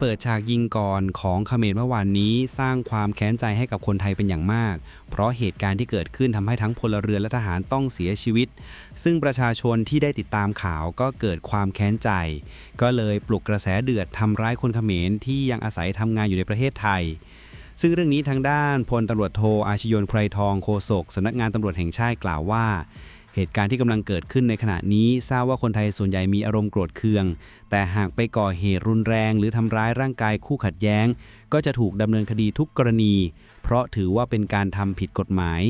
เปิดฉากยิงก่อนของเขมรเมื่อวานนี้สร้างความแค้นใจให้กับคนไทยเป็นอย่างมาก เพราะเหตุการณ์ที่เกิดขึ้นทำให้ทั้งพลเรือนและทหารต้องเสียชีวิต ซึ่งประชาชนที่ได้ติดตามข่าวก็เกิดความแค้นใจ ก็เลยปลุกกระแสเดือดทำร้ายคนเขมรที่ยังอาศัยทำงานอยู่ในประเทศไทยซึ่งเรื่องนี้ทางด้านพลตำรวจโทอาชยนไพรทองโฆษกสำนักงานตำรวจแห่งชาติกล่าวว่า เหตุการณ์ที่กำลังเกิดขึ้นในขณะนี้ทราบว่าคนไทยส่วนใหญ่มีอารมณ์โกรธเคือง แต่หากไปก่อเหตุรุนแรง หรือทำร้ายร่างกายคู่ขัดแย้ง ก็จะถูกดำเนินคดีทุกกรณี เพราะถือว่าเป็นการทำผิดกฎหมาย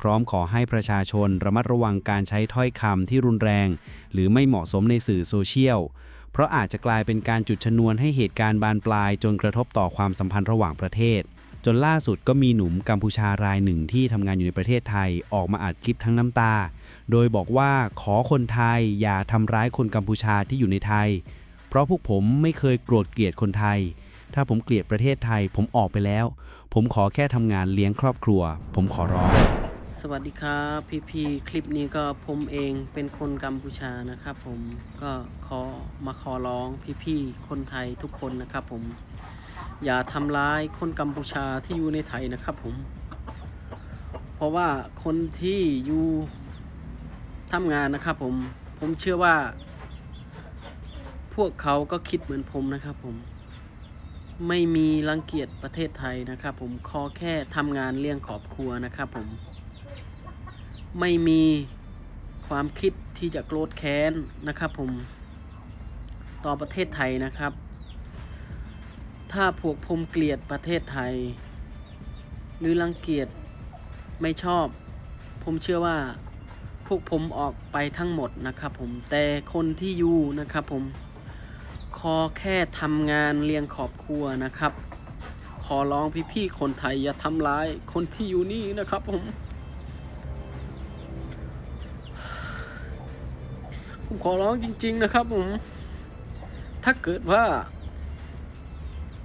พร้อมขอให้ประชาชนระมัดระวังการใช้ถ้อยคำที่รุนแรง หรือไม่เหมาะสมในสื่อโซเชียลเพราะอาจจะกลายเป็นการจุดชนวนให้เหตุการณ์บานปลายจนกระทบต่อความสัมพันธ์ระหว่างประเทศ จนล่าสุดก็มีหนุ่มกัมพูชารายหนึ่งที่ทำงานอยู่ในประเทศไทยออกมาอัดคลิปทั้งน้ำตา โดยบอกว่าขอคนไทยอย่าทำร้ายคนกัมพูชาที่อยู่ในไทย เพราะพวกผมไม่เคยโกรธเกลียดคนไทย ถ้าผมเกลียดประเทศไทยผมออกไปแล้ว ผมขอแค่ทำงานเลี้ยงครอบครัว ผมขอร้อง สวัสดีครับพี่พี่ๆคลิปนี้ก็ผมเองเป็นคนกัมพูชานะครับผมก็ขอมาขอร้องพี่พี่ๆคนไทยทุกคนนะครับผม อย่าทำร้ายคนกัมพูชาที่อยู่ในไทยนะครับผม เพราะว่าคนที่อยู่ทำงานนะครับผม ผมเชื่อว่า พวกเขาก็คิดเหมือนผมนะครับผม ไม่มีรังเกียจประเทศไทยนะครับผมขอแค่ทำงานเลี้ยงครอบครัวนะครับผม ไม่มีความคิดที่จะโกรธแค้นนะครับผม ต่อประเทศไทยนะครับ ถ้าพวกผมเกลียดประเทศไทย หรือรังเกียจไม่ชอบ ผมเชื่อว่าพวกผมออกไปทั้งหมดนะครับผมแต่คนที่อยู่นะครับผมขอแค่ทำงานเลี้ยงครอบครัวนะครับ ขอร้องพี่ๆคนไทยอย่าทำร้ายคนที่อยู่นี่นะครับผม ผมขอร้องจริง ๆนะครับผม ถ้าเกิดว่า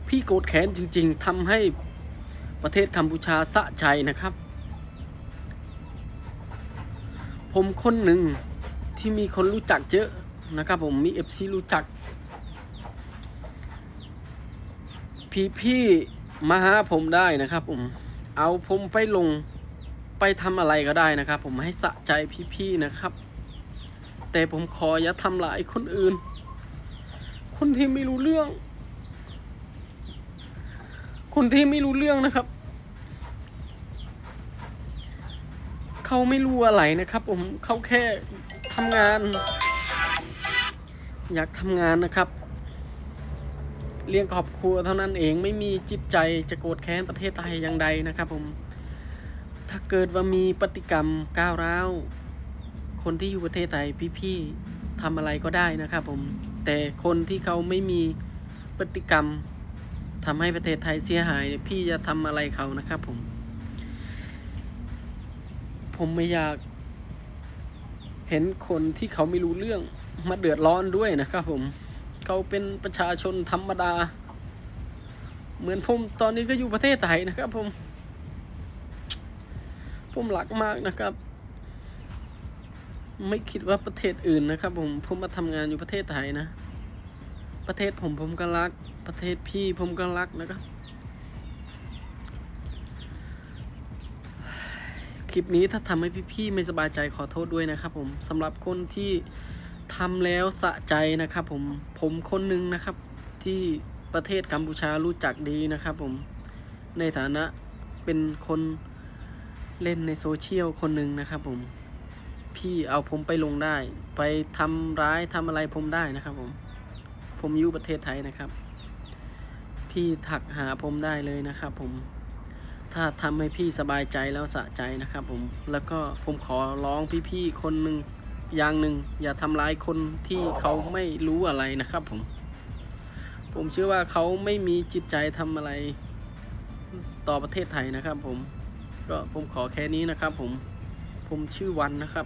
พี่โกรธแค้นจริง ๆทำให้ประเทศกัมพูชาสะใจนะครับ ผมคนหนึ่งที่มีคนรู้จักเยอะนะครับ ผมมีเอฟซีรู้จัก พี่พี่มาหาผมได้นะครับ ผม เอาผมไปลงไปทำอะไรก็ได้นะครับ ผมให้สะใจพี่ๆนะครับ แต่ผมขออย่าทำร้ายคนอื่น คนที่ไม่รู้เรื่อง คนที่ไม่รู้เรื่องนะครับ เขาไม่รู้อะไรนะครับ ผมเขาแค่ทำงาน อยากทำงานนะครับ เลี้ยงครอบครัวเท่านั้นเองไม่มีจิตใจจะโกรธแค้นประเทศไทยอย่างใดนะครับ ผม ถ้าเกิดว่ามีปฏิกรรมก้าวร้าวคนที่อยู่ประเทศไทยพี่ๆทำอะไรก็ได้นะครับ ผม แต่คนที่เขาไม่มีพฤติกรรม ทำให้ประเทศไทยเสียหาย พี่จะทำอะไรเขานะครับผม ผมไม่อยาก เห็นคนที่เขาไม่รู้เรื่องมาเดือดร้อนด้วยนะครับผม เขาเป็นประชาชนธรรมดา เหมือนผมตอนนี้ก็อยู่ประเทศไทยนะครับผม ผมรักมากนะครับ ไม่คิดว่าประเทศอื่นนะครับผม ผมมาทำงานอยู่ประเทศไทยนะ ประเทศผมผมก็รัก ประเทศพี่ผมก็รักนะครับ คลิปนี้ถ้าทำให้พี่ๆไม่สบายใจขอโทษด้วยนะครับ ผมสำหรับคนที่ทำแล้วสะใจนะครับ ผมผมคนหนึ่งนะครับ ที่ประเทศกัมพูชารู้จักดีนะครับ ผมในฐานะเป็นคนเล่นในโซเชียลคนหนึ่งนะครับ ผมพี่เอาผมไปลงได้ ไปทำร้ายทำอะไรผมได้นะครับผม ผมอยู่ประเทศไทยนะครับ พี่ถักหาผมได้เลยนะครับ ผมถ้าทำให้พี่สบายใจแล้วสะใจนะครับ ผมแล้วก็ผมขอร้องพี่ๆคนหนึ่งอย่างหนึ่งอย่าทำร้ายคนที่เขาไม่รู้อะไรนะครับ ผม ผมเชื่อว่าเขาไม่มีจิตใจทำอะไรต่อประเทศไทยนะครับ ผมก็ผมขอแค่นี้นะครับ ผมผมชื่อวันนะครับ